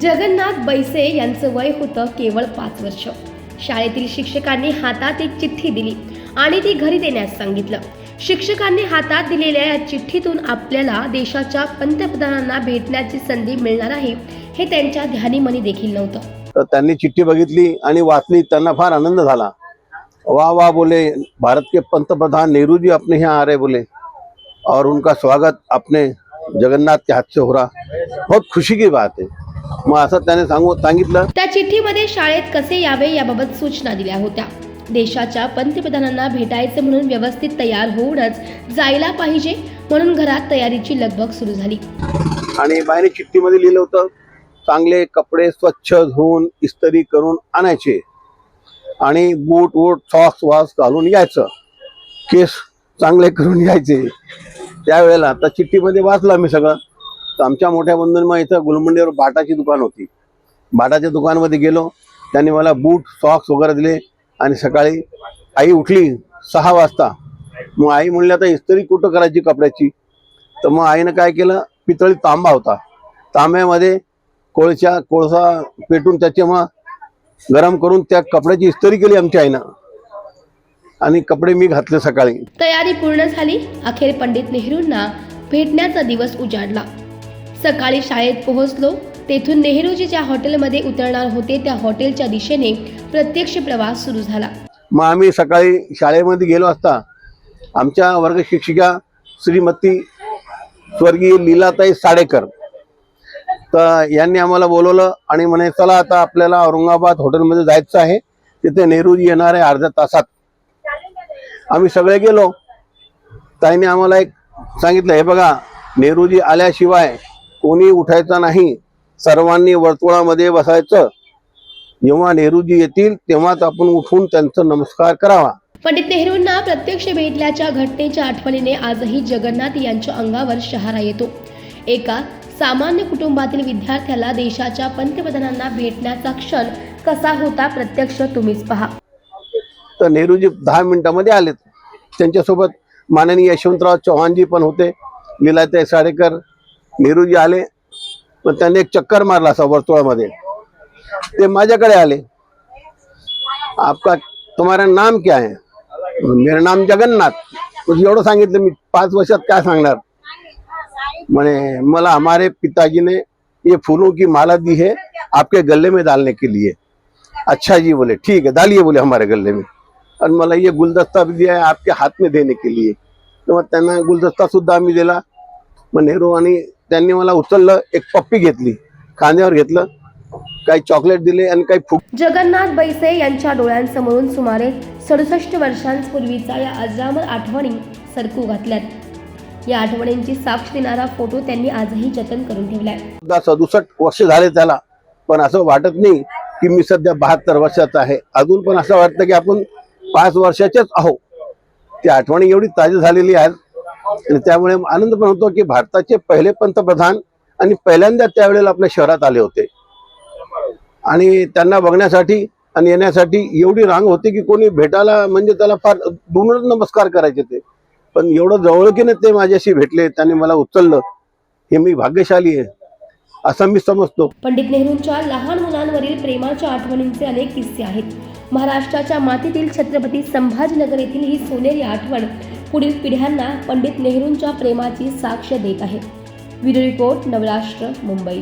जगन्नाथ बैसे यांचं वय होतं केवळ पाच वर्ष. शाळेतील शिक्षकांनी हातात एक चिठ्ठी दिली आणि ती घरी देण्यास सांगितलं. शिक्षकांनी हातात दिलेल्या या चिठ्ठीतून आपल्याला देशाच्या पंतप्रधानांना भेटण्याची संधी मिळणार आहे हे त्यांच्या ध्यानीमनी देखील नव्हतं. तर त्यांनी चिठ्ठी बघितली आणि वाचली. त्यांना फार आनंद झाला. वाह वाह बोले भारत के पंतप्रधान नेहरू जी अपने यहाँ आ रहे बोले. और उनका स्वागत अपने जगन्नाथ के हाथ से हो रहा. बहुत खुशी की बात है. मग असं त्याने सांगू सांगितलं. त्या चिठ्ठीमध्ये शाळेत कसे यावे याबाबत सूचना दिल्या होत्या. देशाच्या पंतप्रधानांना भेटायचं म्हणून व्यवस्थित तयार होऊनच जायला पाहिजे म्हणून घरात तयारीची लगबग सुरू झाली. आणि बाहेर चिठ्ठीमध्ये लिहिलं होतं चांगले कपडे स्वच्छ धुवून इस्त्री करून आणायचे. आणि बूट वूट सॉक्स वास घालून यायचं. केस चांगले करून यायचे. त्यावेळेला तर चिठ्ठीमध्ये वाचलं मी सगळं. तर आमच्या मोठ्या बंधून मग इथं गुलमंडीवर बाटाची दुकान होती. बाटाच्या दुकानमध्ये गेलो. त्यांनी मला बूट सॉक्स वगैरे दिले आणि सकाळी आई उठली सहा वाजता. मग आई म्हणली आता इस्त्री कुठं करायची कपड्याची? तर मग आईनं काय केलं? पितळी तांबा होता. तांब्यामध्ये कोळशा कोळसा पेटून त्याचे मग गरम करून त्या कपड्याची इस्त्री केली आमच्या आईनं. आणि कपडे मी घातले सकाळी. तयारी पूर्ण झाली. अखेर पंडित नेहरूंना भेटण्याचा दिवस उजाडला. सकाळी शाळेत पोहोचलो. तेथून नेहरूजी ज्या हॉटेलमध्ये उतरणार होते त्या हॉटेलच्या दिशेने प्रत्यक्ष प्रवास सुरू झाला. मग आम्ही सकाळी शाळेमध्ये गेलो असता आमच्या वर्ग शिक्षिका श्रीमती स्वर्गीय लीलाताई साडेकर. तर यांनी आम्हाला बोलवलं आणि म्हणे चला आता आपल्याला औरंगाबाद हॉटेलमध्ये जायचं आहे. तिथे नेहरूजी येणार आहे अर्ध्या तासात. आम्ही सगळे गेलो. ताईने आम्हाला एक सांगितलं हे बघा नेहरूजी आल्याशिवाय कोणी उठायचं नाही सर्वांनी वर्तुळामध्ये बसायचं. जेव्हा नेहरूजी येतील तेव्हाच आपण उठून त्यांचा नमस्कार करावा. पंडित नेहरूंना प्रत्यक्ष भेटल्याच्या घटनेच्या आठवणीने आजही जगन्नाथ यांच्या अंगावर शहारा येतो. एका सामान्य कुटुंबातील विद्यार्थ्याला देशाच्या पंतप्रधानांना भेटण्याचा क्षण कसा होता प्रत्यक्ष तुम्हीच पहा. तर नेहरूजी दहा मिनिटामध्ये आलेत. त्यांच्यासोबत माननीय यशवंतराव चव्हाणजी पण होते लीलाताई साडेकर नेहरूजी आले पण त्यांनी एक चक्कर मारला असा वर्तुळामध्ये. ते माझ्याकडे आले. आपका तुम्हारा नाम क्या है? मेरा नाम जगन्नाथ. तुझं एवढं सांगितलं मी पाच वर्षात काय सांगणार? म्हणे मला हमारे पिताजी ने ये फूलों की माला दी है आपके गले में डालने के लिए. अच्छा जी बोले ठीक है डालिए बोले हमारे गले में. और मला ये गुलदस्ता भी दिया है आपके हाथ में देने के लिए. तर मग त्यांना गुलदस्ता सुद्धा आम्ही दिला. मग नेहरू आणि त्यांनी मला उचललं एक पप्पी घेतली खांद्यावर घेतलं काही चॉकलेट दिले आणि काही फुग जगन्नाथ बैसे यांच्या डोळ्यांसमोरून सुमारे सदुसष्ट वर्षांपूर्वीचा या अजरामर आठवणी सरकू घातल्यात. या आठवणींची साक्ष देणारा फोटो त्यांनी आजही जतन करून ठेवलाय. सुद्धा सदुसष्ट वर्ष झाले त्याला पण असं वाटत नाही की मी सध्या बहात्तर वर्षाचा आहे. अजून पण असं वाटतं की आपण पाच वर्षाचेच आहो ती आठवणी एवढी ताजी झालेली आहेत आणि त्यामुळे आनंद पण होतो की भारताचे पहिले पंतप्रधान आणि पहिल्यांदा त्यावेळेला आपल्या शहरात आले होते. आणि त्यांना बघण्यासाठी आणि येण्यासाठी एवढी रांग होती की कोणी भेटायला म्हणजे त्याला फार दोनच नमस्कार करायचे ते. पण एवढं जवळकीने ते माझ्याशी भेटले त्यांनी मला उचललं. हे मी भाग्यशाली आहे असं मी समजतो. पंडित नेहरूंच्या लहान मुलांवरील प्रेमाच्या आठवणींचे अनेक किस्से आहेत. महाराष्ट्राच्या मातीतील छत्रपती संभाजीनगर येथील ही सोनेरी आठवण पुढील पिढ्यांना पंडित नेहरूंच्या प्रेमाची साक्ष देत आहे. Video report Navarashtra Mumbai.